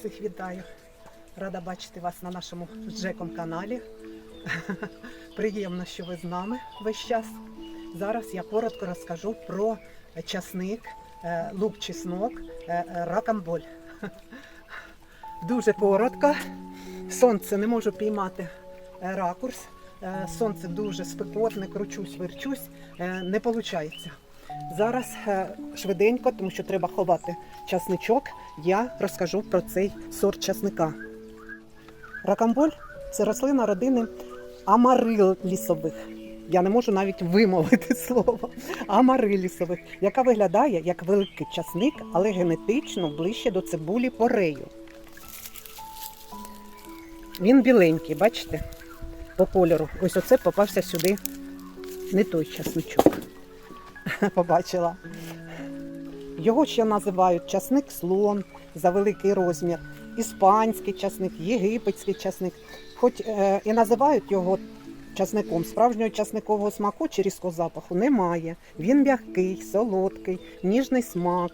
Всіх вітаю. Рада бачити вас на нашому Джеком каналі. Приємно, що ви з нами весь час. Зараз я коротко розкажу про часник, е, лук чеснок, е, е, ракамболь. Дуже коротко. Сонце не можу піймати ракурс. Сонце дуже спекотне, кручусь, верчусь, не виходить. Зараз е, швиденько, тому що треба ховати часничок, я розкажу про цей сорт часника. Ракамболь це рослина родини амарилісових. Я не можу навіть вимовити слово амарилісових, яка виглядає як великий часник, але генетично ближче до цибулі порею. Він біленький, бачите, по кольору. Ось оце попався сюди не той часничок. Побачила. Його ще називають часник слон за великий розмір, іспанський часник, єгипетський часник. Хоч е, і називають його часником, справжнього часникового смаку чи різкого запаху немає. Він м'який, солодкий, ніжний смак.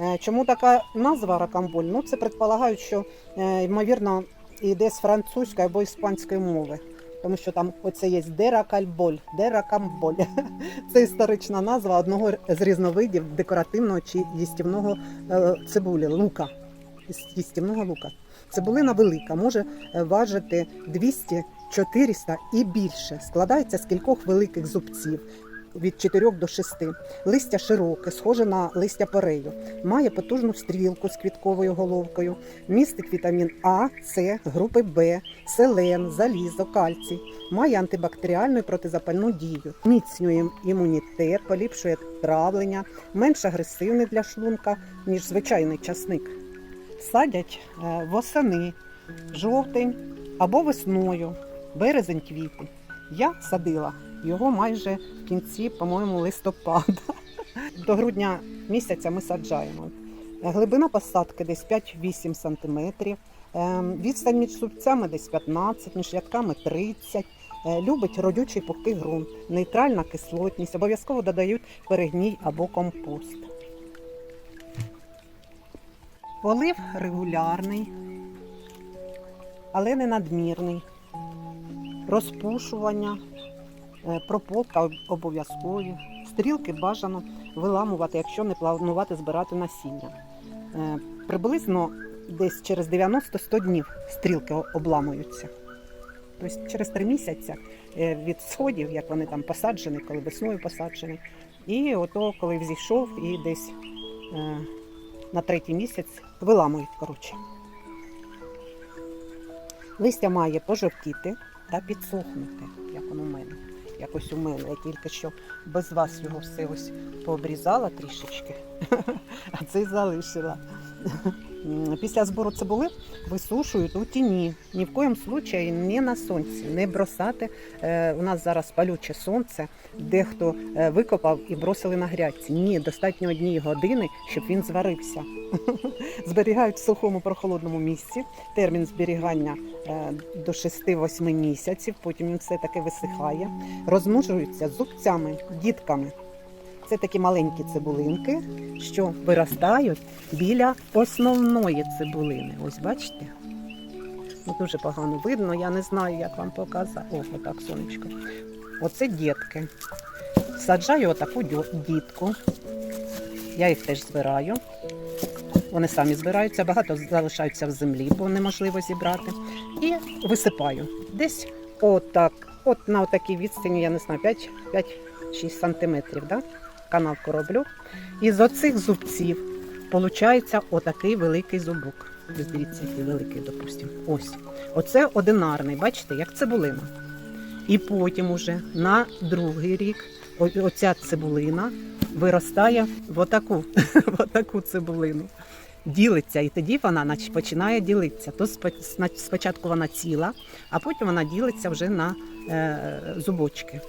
Е, чому така назва ракамболь? Ну, це предполагають, що е, ймовірно йде з французької або іспанської мови. Тому що там оце є деракальболь, деракамболь. Це історична назва одного з різновидів декоративного чи їстівного е, цибулі, лука. Їстівного лука. Цибулина велика, може е, важити 200, 400 і більше. Складається з кількох великих зубців від 4 до 6. Листя широке, схоже на листя порею. Має потужну стрілку з квітковою головкою. Містить вітамін А, С, групи Б, селен, залізо, кальцій. Має антибактеріальну і протизапальну дію. Міцнює імунітет, поліпшує травлення, менш агресивний для шлунка, ніж звичайний часник. Садять е, восени, жовтень або весною, березень квітень. Я садила його майже в кінці, по-моєму, листопада. До грудня місяця ми саджаємо. Глибина посадки десь 5-8 см. Відстань між субцями десь 15, між ядками 30. Е, Любить родючий пухкий ґрунт, нейтральна кислотність. Обов'язково додають перегній або компост. Полив регулярний, але не надмірний. Розпушування, прополка об- обов'язкові. Стрілки бажано виламувати, якщо не планувати збирати насіння. Е, Приблизно десь через 90-100 днів стрілки обламуються. Тобто через три місяці е, від сходів, як вони там посаджені, коли весною посаджені. І ото, коли взійшов, і десь е, на третій місяць виламують. Коротше. Листя має пожовтіти та підсохнути, як воно у мене. Якось у мене. Я тільки що без вас його все ось пообрізала трішечки, а цей залишила. Після збору цибули висушують у тіні. Ні в коєму случаї не на сонці, не бросати. Е, у нас зараз палюче сонце, дехто е, викопав і бросили на грядці. Ні, достатньо однієї години, щоб він зварився. Зберігають в сухому прохолодному місці. Термін зберігання е, до 6-8 місяців, потім він все-таки висихає. Розмножуються зубцями, дітками. Це такі маленькі цибулинки, що виростають біля основної цибулини. Ось бачите? Ну, дуже погано видно, я не знаю, як вам показати. О, отак сонечко. Оце дітки. Саджаю отаку дітку. Я їх теж збираю. Вони самі збираються, багато залишаються в землі, бо неможливо зібрати. І висипаю. Десь отак, от на отакій відстані, я не знаю, 5-6 сантиметрів. Да? Канавку роблю. І з оцих зубців виходить отакий великий зубок. Дивіться, який великий, допустимо. Ось. Оце одинарний, бачите, як цибулина. І потім уже на другий рік оця цибулина виростає в отаку, в отаку цибулину. Ділиться, і тоді вона починає ділитися. То спочатку вона ціла, а потім вона ділиться вже на е, зубочки.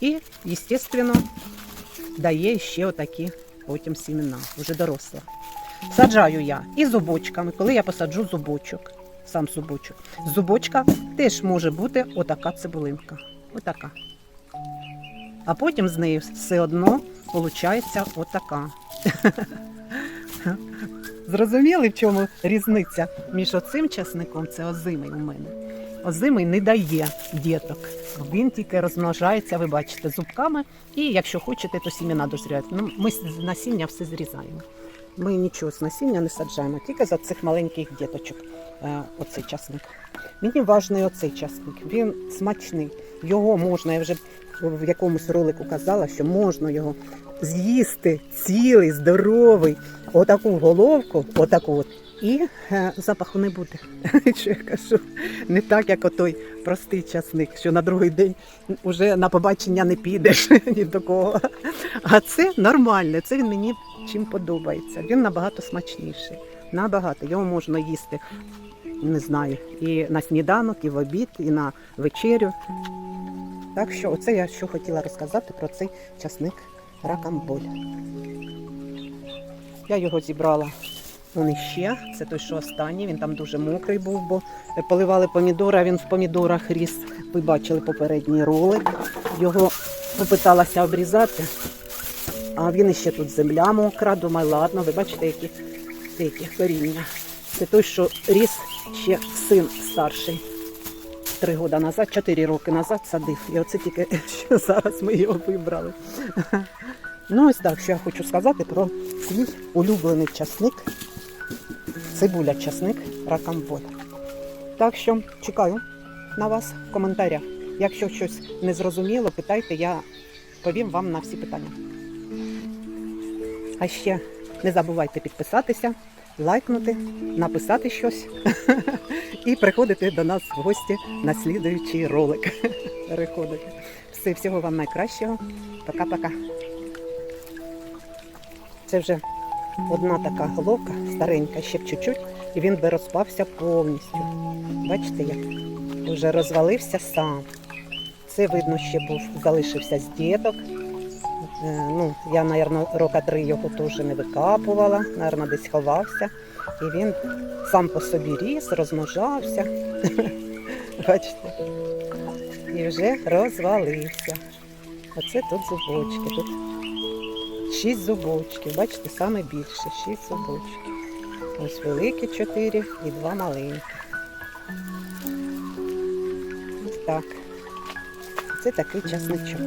І, звісно, дає ще отакі потім сімена, вже доросла. Саджаю я і зубочками, коли я посаджу зубочок, сам зубочок. Зубочка теж може бути отака цибулинка. Отака. А потім з нею все одно виходить отака. Зрозуміли, в чому різниця між оцим часником, це озимий у мене. Озимий не дає діток. Він тільки розмножається, ви бачите, зубками. І якщо хочете, то сімена дозряють. Ну, ми з насіння все зрізаємо. Ми нічого з насіння не саджаємо, тільки за цих маленьких діточок. е, Оцей часник. Мені важний оцей часник. Він смачний. Його можна, я вже в якомусь ролику казала, що можна його з'їсти цілий, здоровий, отаку головку, отаку от, і е, запаху не буде. Що я кажу? Не так, як отой простий часник, що на другий день вже на побачення не підеш ні до кого. А це нормальне, це він мені чим подобається. Він набагато смачніший. Набагато. Його можна їсти, не знаю, і на сніданок, і в обід, і на вечерю. Так що, оце я що хотіла розказати про цей часник ракамболь. Я його зібрала он іще. Це той, що останній. Він там дуже мокрий був, бо поливали помідори, а він в помідорах ріс. Ви бачили попередній ролик. Його попиталася обрізати. А він іще тут земля мокра, думаю, ладно, ви бачите, які, які коріння. Це той, що ріс ще син старший. Три роки назад, чотири роки назад садив. І оце тільки що зараз ми його вибрали. Ну, ось так, що я хочу сказати про свій улюблений часник. Цибуля часник ракамболь. Так що чекаю на вас в коментарях. Якщо щось не зрозуміло, питайте, я повім вам на всі питання. А ще не забувайте підписатися, лайкнути, написати щось і приходити до нас в гості на слідуючий ролик. Переходити. Все, всього вам найкращого. Пока-пока. Це вже одна така головка, старенька, ще б чуть-чуть, і він би розпався повністю. Бачите, як вже розвалився сам. Це видно, ще був, залишився з діток. Е, Ну, я, мабуть, рока три його теж не викапувала, мабуть, десь ховався. І він сам по собі ріс, розмножався. Бачите? І вже розвалився. Оце тут зубочки. Тут шість зубочків. Бачите, саме більше шість зубочків. Ось великі чотири і два маленькі. Ось так. Це такий часничок.